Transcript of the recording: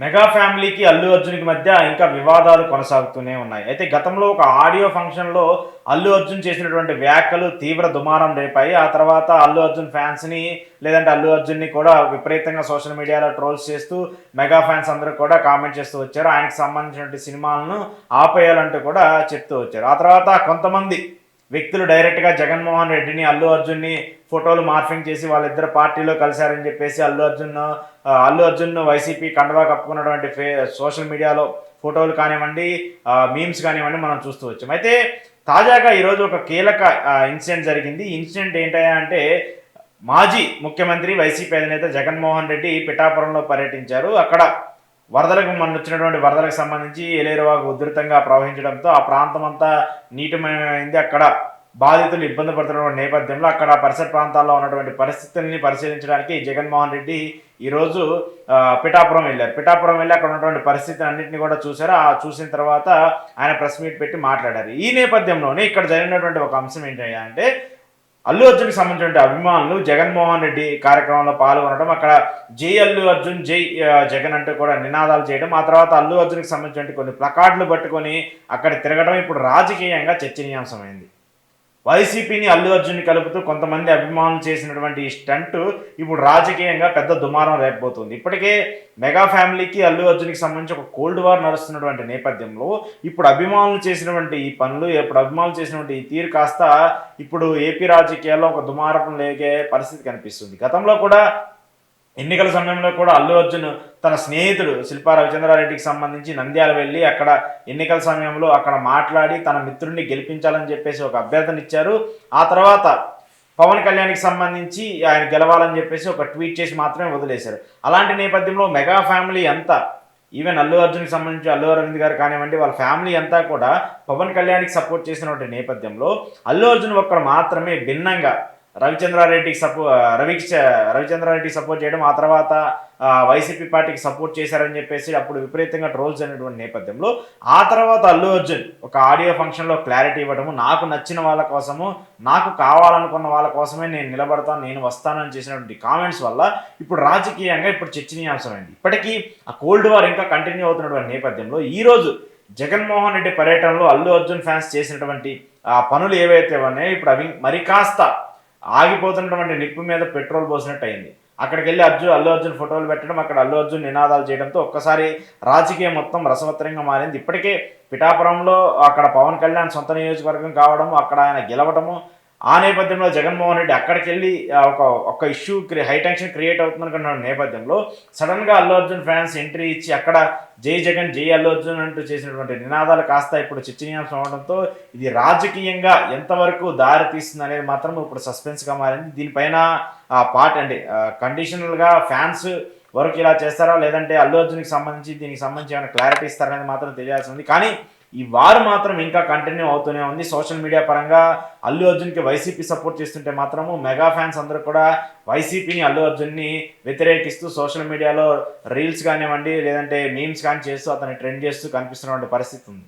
Mega ఫ్యామిలీకి అల్లు అర్జున్కి మధ్య ఇంకా వివాదాలు కొనసాగుతూనే ఉన్నాయి. అయితే గతంలో ఒక ఆడియో ఫంక్షన్లో అల్లు అర్జున్ చేసినటువంటి వ్యాఖ్యలు తీవ్ర దుమారం రేపాయి. ఆ తర్వాత అల్లు అర్జున్ ఫ్యాన్స్ని లేదంటే అల్లు అర్జున్ని కూడా విపరీతంగా సోషల్ మీడియాలో ట్రోల్స్ చేస్తూ మెగా ఫ్యాన్స్ అందరూ కూడా కామెంట్ చేస్తూ వచ్చారు. ఆయనకు సంబంధించినటువంటి సినిమాలను ఆపేయాలంటూ కూడా చెప్తూ వచ్చారు. ఆ తర్వాత కొంతమంది వ్యక్తులు డైరెక్ట్గా జగన్మోహన్ రెడ్డిని అల్లు అర్జున్ని ఫోటోలు మార్ఫింగ్ చేసి వాళ్ళిద్దరు పార్టీలో కలిశారని చెప్పేసి అల్లు అర్జున్ అల్లు అర్జున్ వైసీపీ కండవా కప్పుకున్నటువంటి ఫే సోషల్ మీడియాలో ఫోటోలు కానివ్వండి మీమ్స్ కానివ్వండి మనం చూస్తూ వచ్చాం. అయితే తాజాగా ఈరోజు ఒక కీలక ఇన్సిడెంట్ జరిగింది. ఇన్సిడెంట్ ఏంటయ్యా అంటే మాజీ ముఖ్యమంత్రి వైసీపీ అధినేత జగన్మోహన్ రెడ్డి పిఠాపురంలో పర్యటించారు. అక్కడ వరదలకు మొన్న వచ్చినటువంటి వరదలకు సంబంధించి ఏలేరువాగు ఉధృతంగా ప్రవహించడంతో ఆ ప్రాంతం అంతా నీటిమయమైంది అక్కడ బాధితులు ఇబ్బంది పడుతున్న నేపథ్యంలో అక్కడ పరిసర ప్రాంతాల్లో ఉన్నటువంటి పరిస్థితుల్ని పరిశీలించడానికి జగన్మోహన్ రెడ్డి ఈరోజు పిఠాపురం వెళ్ళారు. పిఠాపురం వెళ్ళి అక్కడ ఉన్నటువంటి పరిస్థితిని అన్నింటినీ కూడా చూశారు. ఆ చూసిన తర్వాత ఆయన ప్రెస్ మీట్ పెట్టి మాట్లాడారు. ఈ నేపథ్యంలోనే ఇక్కడ జరిగినటువంటి ఒక అంశం ఏంటంటే అల్లు అర్జున్కి సంబంధించిన అభిమానులు జగన్మోహన్ రెడ్డి కార్యక్రమంలో పాల్గొనడం అక్కడ జై అల్లు అర్జున్ జై జగన్ అంటూ కూడా నినాదాలు చేయడం ఆ తర్వాత అల్లు అర్జున్కి సంబంధించిన కొన్ని ప్లకార్డులు పట్టుకొని అక్కడ తిరగడం ఇప్పుడు రాజకీయంగా చర్చనీయాంశమైంది. వైసీపీని అల్లు అర్జున్ని కలుపుతూ కొంతమంది అభిమానులు చేసినటువంటి ఈ స్టంట్ ఇప్పుడు రాజకీయంగా పెద్ద దుమారం రేపబోతుంది. ఇప్పటికే మెగా ఫ్యామిలీకి అల్లు అర్జున్కి సంబంధించి ఒక కోల్డ్ వార్ నడుస్తున్నటువంటి నేపథ్యంలో ఇప్పుడు అభిమానులు చేసినటువంటి ఈ పనులు ఇప్పుడు అభిమానులు చేసినటువంటి ఈ తీరు కాస్త ఇప్పుడు ఏపీ రాజకీయాల్లో ఒక దుమారం లేగే పరిస్థితి కనిపిస్తుంది. గతంలో కూడా ఎన్నికల సమయంలో కూడా అల్లు అర్జున్ తన స్నేహితుడు శిల్పా రవిచంద్రారెడ్డికి సంబంధించి నంద్యాల వెళ్ళి అక్కడ ఎన్నికల సమయంలో అక్కడ మాట్లాడి తన మిత్రుడిని గెలిపించాలని చెప్పేసి ఒక అభ్యర్థన ఇచ్చారు. ఆ తర్వాత పవన్ కళ్యాణ్కి సంబంధించి ఆయన గెలవాలని చెప్పేసి ఒక ట్వీట్ చేసి మాత్రమే వదిలేశారు. అలాంటి నేపథ్యంలో మెగా ఫ్యామిలీ అంతా ఈవెన్ అల్లు అర్జున్కి సంబంధించి అల్లు అరవింద్ గారు కానివ్వండి వాళ్ళ ఫ్యామిలీ అంతా కూడా పవన్ కళ్యాణ్కి సపోర్ట్ చేసినటువంటి నేపథ్యంలో అల్లు అర్జున్ ఒక్కడు మాత్రమే భిన్నంగా రవిచంద్రారెడ్డికి సపో రవికి రవిచంద్రారెడ్డికి సపోర్ట్ చేయడం ఆ తర్వాత వైసీపీ పార్టీకి సపోర్ట్ చేశారని చెప్పేసి అప్పుడు విపరీతంగా ట్రోల్స్ అయినటువంటి నేపథ్యంలో ఆ తర్వాత అల్లు అర్జున్ ఒక ఆడియో ఫంక్షన్లో క్లారిటీ ఇవ్వడము నాకు నచ్చిన వాళ్ళ కోసము నాకు కావాలనుకున్న వాళ్ళ కోసమే నేను నిలబడతాను నేను వస్తానని చేసినటువంటి కామెంట్స్ వల్ల ఇప్పుడు రాజకీయంగా ఇప్పుడు చర్చనీయాంశమైంది. ఇప్పటికీ ఆ కోల్డ్ వార్ ఇంకా కంటిన్యూ అవుతున్నటువంటి నేపథ్యంలో ఈరోజు జగన్మోహన్ రెడ్డి పర్యటనలో అల్లు అర్జున్ ఫ్యాన్స్ చేసినటువంటి ఆ పనులు ఏవైతే ఉన్నాయో ఇప్పుడు అవి మరి కాస్త ఆగిపోతున్నటువంటి నిప్పు మీద పెట్రోల్ పోసినట్టు అయింది అక్కడికి వెళ్ళి అర్జున్ అల్లు అర్జున్ ఫోటోలు పెట్టడం అక్కడ అల్లు అర్జున్ నినాదాలు చేయడంతో ఒక్కసారి రాజకీయం మొత్తం రసవత్తరంగా మారింది. ఇప్పటికే పిఠాపురంలో అక్కడ పవన్ కళ్యాణ్ సొంత నియోజకవర్గం కావడము అక్కడ ఆయన గెలవడము ఆ నేపథ్యంలో జగన్మోహన్ రెడ్డి అక్కడికి వెళ్ళి ఒక ఒక ఇష్యూ హై టెన్షన్ క్రియేట్ అవుతుందనుకున్న నేపథ్యంలో సడన్గా అల్లు అర్జున్ ఫ్యాన్స్ ఎంట్రీ ఇచ్చి అక్కడ జై జగన్ జై అల్లు అర్జున్ అంటూ చేసినటువంటి నినాదాలు కాస్త ఇప్పుడు చర్చనీయాంశం అవడంతో ఇది రాజకీయంగా ఎంతవరకు దారి తీస్తుంది అనేది మాత్రం ఇప్పుడు సస్పెన్స్గా మారింది. దీనిపైన ఆ పార్ట్ అంటే కండిషనల్గా ఫ్యాన్స్ వరకు ఇలా చేస్తారా? లేదంటే అల్లు అర్జున్కి సంబంధించి దీనికి సంబంధించి ఏమైనా క్లారిటీ ఇస్తారనేది మాత్రం తెలియాల్సి ఉంది. కానీ ఈ వారు మాత్రం ఇంకా కంటిన్యూ అవుతూనే ఉంది. సోషల్ మీడియా పరంగా అల్లు అర్జున్కి వైసీపీ సపోర్ట్ చేస్తుంటే మాత్రము మెగా ఫ్యాన్స్ అందరూ కూడా వైసీపీని అల్లు అర్జున్ని వ్యతిరేకిస్తూ సోషల్ మీడియాలో రీల్స్ కానివ్వండి లేదంటే మీమ్స్ కానీ చేస్తూ అతన్ని ట్రెండ్ చేస్తూ కనిపిస్తున్నటువంటి పరిస్థితి ఉంది.